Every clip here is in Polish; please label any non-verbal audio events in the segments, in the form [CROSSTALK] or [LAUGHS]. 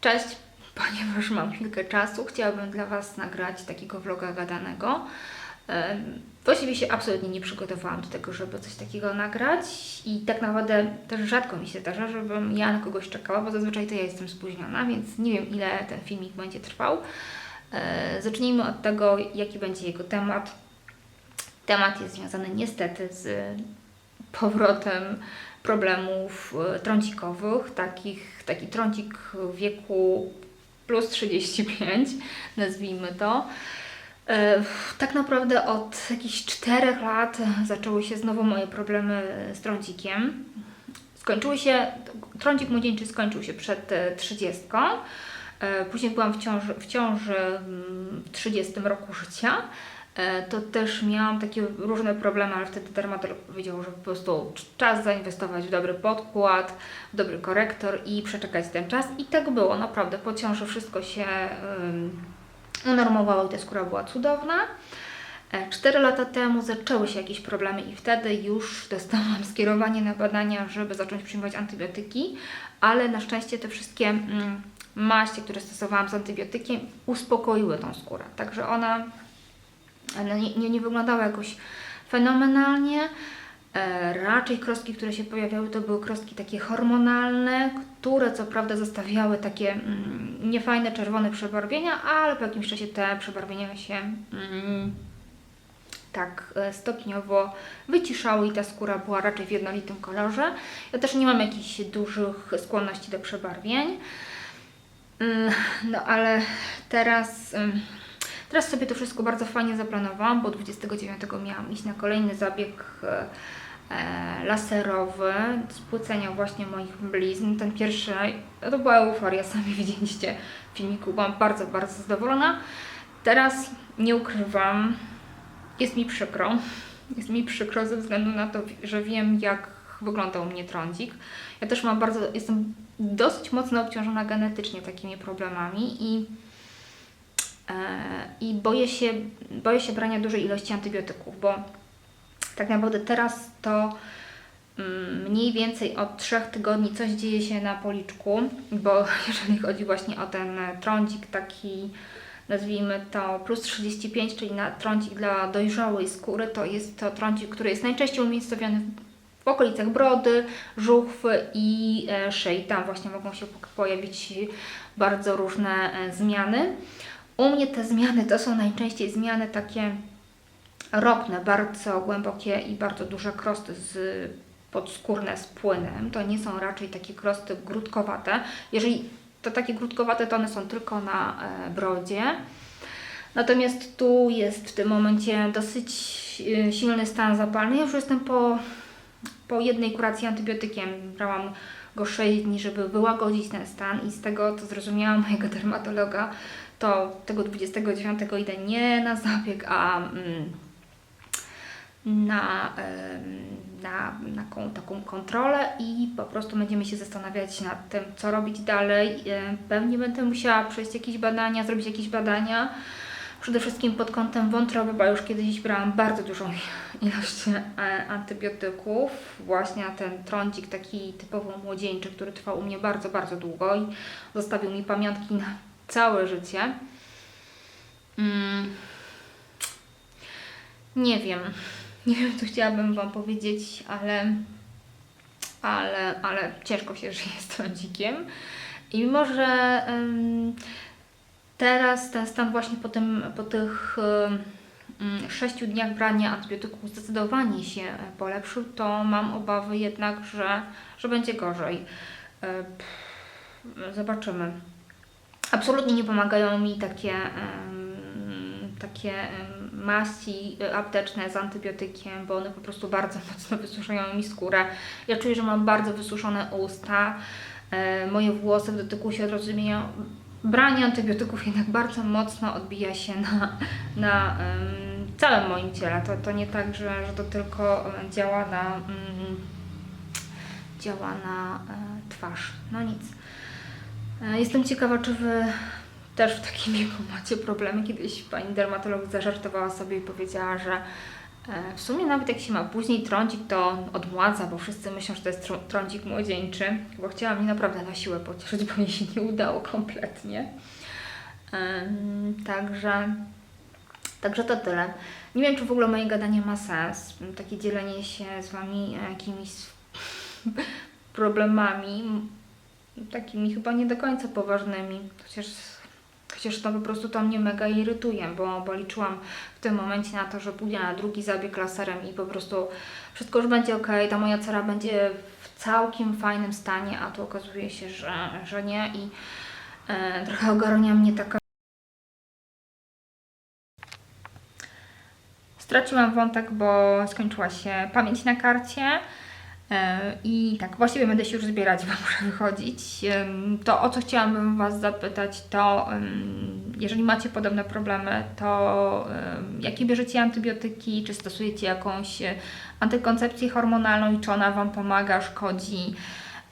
Cześć, ponieważ mam chwilkę czasu, chciałabym dla Was nagrać takiego vloga gadanego. Właściwie się absolutnie nie przygotowałam do tego, żeby coś takiego nagrać i tak naprawdę też rzadko mi się zdarza, żebym ja na kogoś czekała, bo zazwyczaj to ja jestem spóźniona, więc nie wiem ile ten filmik będzie trwał. E, Zacznijmy od tego, jaki będzie jego temat. Temat jest związany niestety z powrotem problemów e, trącikowych, takich, taki trącik wieku plus 35, [LAUGHS] nazwijmy to. E, Tak naprawdę od jakichś 4 lat zaczęły się znowu moje problemy z trącikiem. Skończyły się, trącik młodzieńczy skończył się przed e, 30. E, Później byłam w ciąży, w ciąży mm, w 30 roku życia. E, To też miałam takie różne problemy, ale wtedy dermatolog powiedział, że po prostu czas zainwestować w dobry podkład, w dobry korektor i przeczekać ten czas. I tak było, naprawdę. Po ciąży wszystko się um, unormowało i ta skóra była cudowna. E, Cztery lata temu zaczęły się jakieś problemy i wtedy już dostałam [LAUGHS] skierowanie na badania, żeby zacząć przyjmować antybiotyki, ale na szczęście te wszystkie mm, które stosowałam z antybiotykiem, uspokoiły tą skórę. Także ona ona nie, nie, nie jakoś fenomenalnie. E, raczej krostki, które się pojawiały, to były krostki takie hormonalne, które co prawda zostawiały takie mm, niefajne czerwone przebarwienia, ale po jakimś czasie te przebarwienia się mm, tak e, stopniowo wyciszały i ta skóra była raczej w jednolitym kolorze. Ja też nie mam jakichś dużych skłonności do przebarwień. Mm, No ale teraz, teraz sobie to wszystko bardzo fajnie zaplanowałam, bo 29 miałam iść na kolejny zabieg e, e, laserowy spłycenia właśnie moich blizn. Ten pierwszy, no to była euforia, [LAUGHS] sami widzieliście w filmiku, byłam bardzo, bardzo zadowolona. Teraz nie ukrywam, jest mi przykro. Jest mi przykro ze względu na to, że wiem, jak wyglądał mnie trądzik. Ja też mam bardzo, jestem dosyć mocno obciążona genetycznie takimi problemami i, i boję, się, boję się brania dużej ilości antybiotyków, bo tak naprawdę teraz to mm, mniej więcej od trzech tygodni coś dzieje się na policzku, bo [LAUGHS] jeżeli chodzi właśnie o ten trądzik taki nazwijmy to plus 35, czyli na trądzik dla dojrzałej skóry, to jest to trądzik, który jest najczęściej umiejscowiony w okolicach brody, żuchwy i e, szyi. Tam właśnie mogą się po- pojawić bardzo różne e, zmiany. U mnie te zmiany to są najczęściej zmiany takie ropne, bardzo głębokie i bardzo duże krosty z podskórne z płynem. To nie są raczej takie krosty grudkowate. Jeżeli to takie grudkowate, to one są tylko na e, brodzie. Natomiast tu jest w tym momencie dosyć e, silny stan zapalny. Ja już jestem po, po jednej kuracji antybiotykiem. Brałam go 6 dni, żeby wyłagodzić ten stan i z tego, co zrozumiałam mojego dermatologa, to tego 29 idę nie na zabieg, a mm, na, na, na taką, taką kontrolę i po prostu będziemy się zastanawiać nad tym, co robić dalej. E, Pewnie będę musiała przejść jakieś badania, zrobić jakieś badania. Przede wszystkim pod kątem wątroby, bo już kiedyś brałam bardzo dużą [LAUGHS] ilość e, antybiotyków. Właśnie ten trądzik taki typowo młodzieńczy, który trwał u mnie bardzo, bardzo długo i zostawił mi pamiątki na całe życie. Mm. Nie wiem. Nie wiem, co chciałabym Wam powiedzieć, ale, ale, ale ciężko się żyje z trądzikiem. I mimo, że em, teraz ten stan właśnie po, tym, po tych mm, sześciu dniach brania antybiotyków zdecydowanie się polepszył, to mam obawy jednak, że, że będzie gorzej. E, Zobaczymy. Absolutnie nie pomagają mi takie, takie maści e, apteczne z antybiotykiem, bo one po prostu bardzo [LAUGHS] mocno wysuszają mi skórę. Ja czuję, że mam bardzo wysuszone usta, e, moje włosy w dotyku się od. Branie antybiotyków jednak bardzo mocno odbija się na, na całym moim ciele. To, to nie tak, że, że to tylko e, działa na, mm, działa na twarz. No nic. E, Jestem ciekawa, czy Wy też w takim wieku macie problemy. Kiedyś pani dermatolog zażartowała sobie i powiedziała, że E, W sumie nawet jak się ma później trądzik, to odmładza, bo wszyscy myślą, że to jest trą- trądzik młodzieńczy, bo chciałam mnie naprawdę na siłę pocieszyć, bo mi się nie udało kompletnie. Także, także to tyle. Nie wiem, czy w ogóle moje gadanie ma sens, takie dzielenie się z Wami jakimiś problemami, takimi chyba nie do końca poważnymi, chociaż, chociaż to po prostu to mnie mega irytuje, bo, bo liczyłam w tym momencie na to, że pójdę na drugi zabieg laserem i po prostu wszystko już będzie ok, ta moja cera będzie w całkiem fajnym stanie, a tu okazuje się, że, że nie i e, trochę ogarnia mnie taka Straciłam wątek, bo skończyła się pamięć na karcie. E, I tak, właściwie będę się już zbierać, bo [LAUGHS] muszę wychodzić. To, o co chciałabym Was zapytać, to jeżeli macie podobne problemy, to jakie bierzecie antybiotyki, czy stosujecie jakąś e, antykoncepcję hormonalną i czy ona Wam pomaga, szkodzi,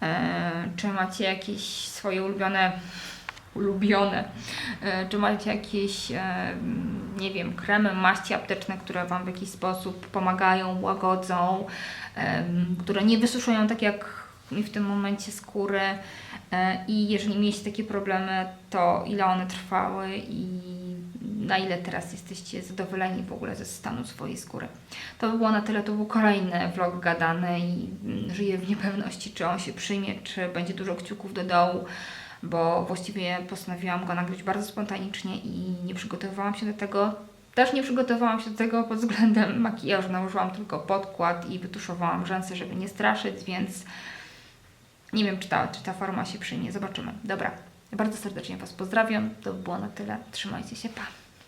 e, czy macie jakieś swoje ulubione ulubione. E, Czy macie jakieś, e, nie wiem, kremy, maści apteczne, które Wam w jakiś sposób pomagają, łagodzą, które nie wysuszują tak jak mi w tym momencie skóry E, i jeżeli mieliście takie problemy, to ile one trwały i na ile teraz jesteście zadowoleni w ogóle ze stanu swojej skóry. To by było na tyle, to był kolejny vlog gadany i mm, żyję w niepewności, czy on się przyjmie, czy będzie dużo kciuków do dołu bo właściwie postanowiłam go nagrać bardzo spontanicznie i nie przygotowywałam się do tego. Też nie przygotowałam się do tego pod względem makijażu. Nałożyłam tylko podkład i wytuszowałam rzęsy, żeby nie straszyć, więc nie wiem, czy ta, czy ta forma się przyjmie. Zobaczymy. Dobra, bardzo serdecznie Was pozdrawiam. To by było na tyle. Trzymajcie się. Pa!